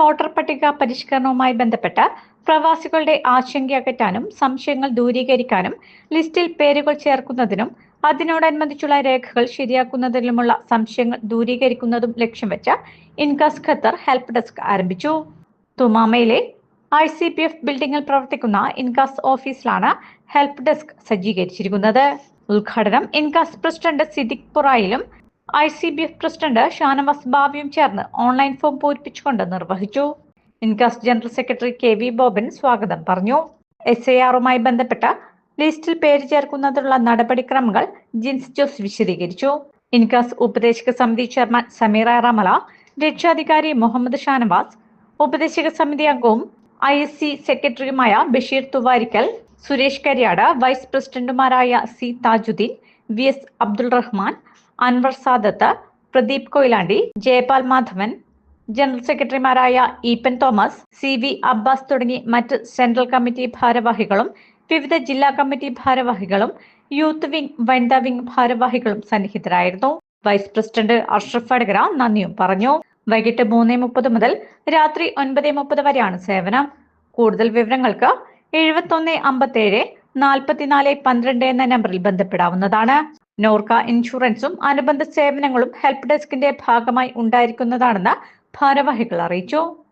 Voter പട്ടിക പരിഷ്കരണവുമായി ബന്ധപ്പെട്ട് പ്രവാസികളുടെ ആശങ്ക അകറ്റാനും സംശയങ്ങൾ ദൂരീകരിക്കാനും ലിസ്റ്റിൽ പേരുകൾ ചേർക്കുന്നതിനും അതിനോടനുബന്ധിച്ചുള്ള രേഖകൾ ശരിയാക്കുന്നതിലുമുള്ള സംശയങ്ങൾ ദൂരീകരിക്കുന്നതും ലക്ഷ്യം വെച്ച ഇൻകാസ് ഖത്തർ ഹെൽപ്പ് ഡെസ്ക് ആരംഭിച്ചു. തുമാമയിലെ ഐ സി പി എഫ് ബിൽഡിംഗിൽ പ്രവർത്തിക്കുന്ന ഇൻകാസ് ഓഫീസിലാണ് ഹെൽപ്പ് ഡെസ്ക് സജ്ജീകരിച്ചിരിക്കുന്നത്. ഉദ്ഘാടനം INCAS president Siddique പുറായിലും I C B F president Shanavas ബാബിയും ചേർന്ന് ഓൺലൈൻ ഫോം പൂരിപ്പിച്ചുകൊണ്ട് നിർവഹിച്ചു. INCAS general secretary K V Boban സ്വാഗതം പറഞ്ഞു. എസ് ഐ ആറുമായി ബന്ധപ്പെട്ട ലിസ്റ്റിൽ പേര് ചേർക്കുന്നതിനുള്ള നടപടിക്രമങ്ങൾ ജിൻസ് ജോസ് വിശദീകരിച്ചു. ഇൻകാസ് ഉപദേശക സമിതി ചെയർമാൻ സമീറ റമല രക്ഷാധികാരി മുഹമ്മദ് ഷാനവാസ് ഉപദേശക സമിതി അംഗവും ഐ എസ് സി സെക്രട്ടറിയുമായ ബഷീർ തുവാരിക്കൽ സുരേഷ് കരിയാട് വൈസ് പ്രസിഡന്റുമാരായ C Thajudheen V S Abdul Rahman Anwar Sadath Pradeep Koyilandy Jayapal Madhavan general സെക്രട്ടറിമാരായ ഈപ്പൻ തോമസ് സി വി അബ്ബാസ് തുടങ്ങി മറ്റ് സെൻട്രൽ കമ്മിറ്റി ഭാരവാഹികളും വിവിധ ജില്ലാ കമ്മിറ്റി ഭാരവാഹികളും യൂത്ത് വിംഗ് വനിതാ വിംഗ് ഭാരവാഹികളും സന്നിഹിതരായിരുന്നു. വൈസ് പ്രസിഡന്റ് അഷ്റഫ് അടകര നന്ദിയും പറഞ്ഞു. വൈകിട്ട് മൂന്ന് മുപ്പത് മുതൽ രാത്രി ഒൻപത് മുപ്പത് വരെയാണ് സേവനം. കൂടുതൽ വിവരങ്ങൾക്ക് എഴുപത്തൊന്ന് അമ്പത്തേഴ് നാൽപ്പത്തിനാല് പന്ത്രണ്ട് എന്ന നമ്പറിൽ ബന്ധപ്പെടാവുന്നതാണ്. നോർക്ക ഇൻഷുറൻസും അനുബന്ധ സേവനങ്ങളും ഹെൽപ്പ് ഡെസ്കിന്റെ ഭാഗമായി ഉണ്ടായിരിക്കുന്നതാണെന്ന് ഭാരവാഹികൾ അറിയിച്ചു.